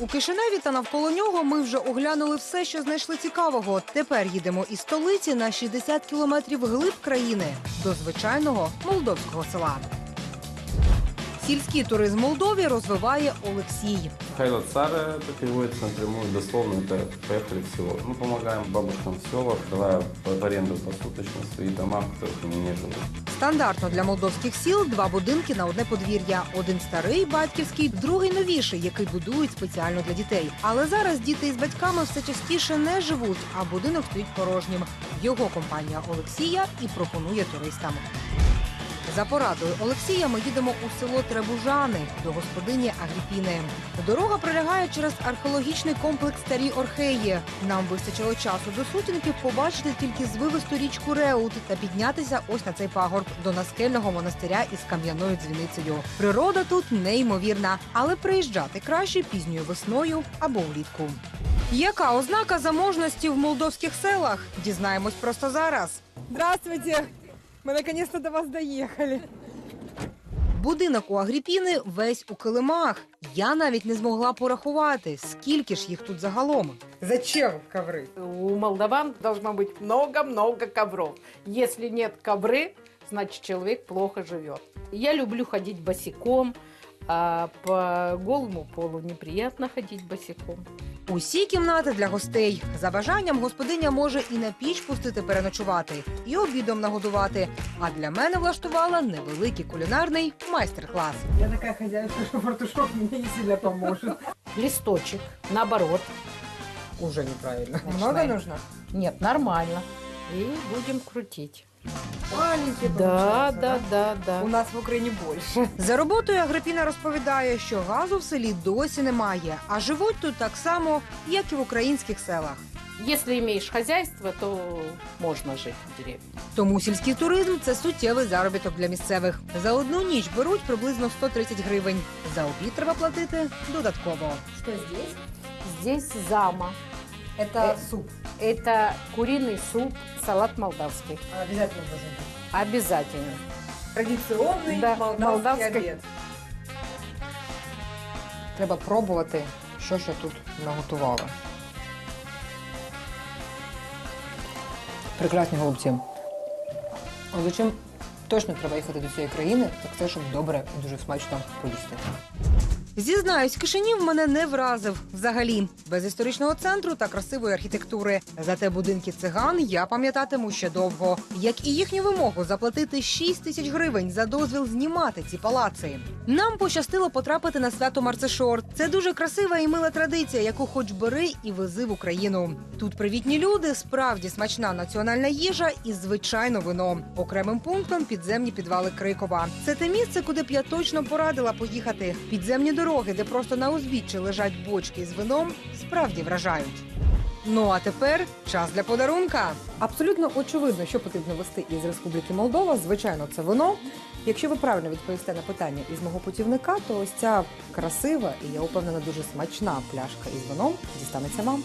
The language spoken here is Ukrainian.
У Кишиневі та навколо нього ми вже оглянули все, що знайшли цікавого. Тепер їдемо із столиці на 60 кілометрів глиб країни до звичайного молдовського села. Сільський туризм в Молдові розвиває Олексій. Михайло Царь, это переводится напрямую, дословно, это поехали в село. Мы помогаем бабушкам в селах, давая в аренду посуточно свои дома, в которых они не живут. Стандартно для молдовських сіл два будинки на одне подвір'я. Один старий, батьківський, другий новіший, який будують спеціально для дітей. Але зараз діти із батьками все частіше не живуть, а будинок стоїть порожнім. Його компанія Олексія і пропонує туристам. За порадою Олексія ми їдемо у село Требужани до господині Агріпіни. Дорога пролягає через археологічний комплекс Старі Орхеї. Нам вистачило часу до сутінки побачити тільки звивисту річку Реут та піднятися ось на цей пагорб до наскельного монастиря із кам'яною дзвіницею. Природа тут неймовірна, але приїжджати краще пізньою весною або влітку. Яка ознака заможності в молдовських селах? Дізнаємось просто зараз. Здравствуйте! Мы наконец-то до вас доехали. Будинок у Агріпіни весь у килимах. Я навіть не змогла порахувати, скільки ж їх тут загалом. Зачем ковры? У молдаван должно быть много-много ковров. Если нет ковры, значит человек плохо живет. Я люблю ходить босиком, а по голому полу неприятно ходить босиком. Усі кімнати для гостей. За бажанням господиня може і на піч пустити переночувати, і обідом нагодувати. А для мене влаштувала невеликий кулінарний майстер-клас. Я такая хозяйка, что фартушок мне не сильно поможет. Листочек, наоборот. Уже неправильно. Много нужно? Нет, нормально. И будем крутить. Маленький Да, получается, да, да, да. У нас в Украине больше. За роботою Агрипіна розповідає, що газу в селі досі немає, а живуть тут так само, як і в українських селах. Если имеешь хозяйство, то можно жить в деревне. Тому сільський туризм це суттєвий заробіток для місцевих. За одну ніч беруть приблизно 130 гривень. За обід треба платити додатково. Что здесь? Здесь зама. Это Э, суп. Это куриный суп, салат молдавский. Обязательно должен быть. Обязательно. Традиционный Да, молдавский, молдавский. обед. Треба пробувати, що ще тут наготували. Прекрасні голубці. Але за чим точно треба їхати до цієї країни, так це щоб добре і дуже смачно поїсти. Зізнаюсь, Кишинів мене не вразив взагалі. Без історичного центру та красивої архітектури. Зате будинки циган я пам'ятатиму ще довго. Як і їхню вимогу заплатити 6 тисяч гривень за дозвіл знімати ці палаци. Нам пощастило потрапити на свято Марцешор. Це дуже красива і мила традиція, яку хоч бери і вези в Україну. Тут привітні люди, справді смачна національна їжа і звичайно вино. Окремим пунктом підземні підвали Крикова. Це те місце, куди б я точно порадила поїхати. Підземні дороги, де просто на узбіччі лежать бочки з вином, справді вражають. Ну а тепер час для подарунка. Абсолютно очевидно, що потрібно вести із Республіки Молдова. Звичайно, це вино. Якщо ви правильно відповісте на питання із мого путівника, то ось ця красива і я упевнена дуже смачна пляшка із вином дістанеться вам.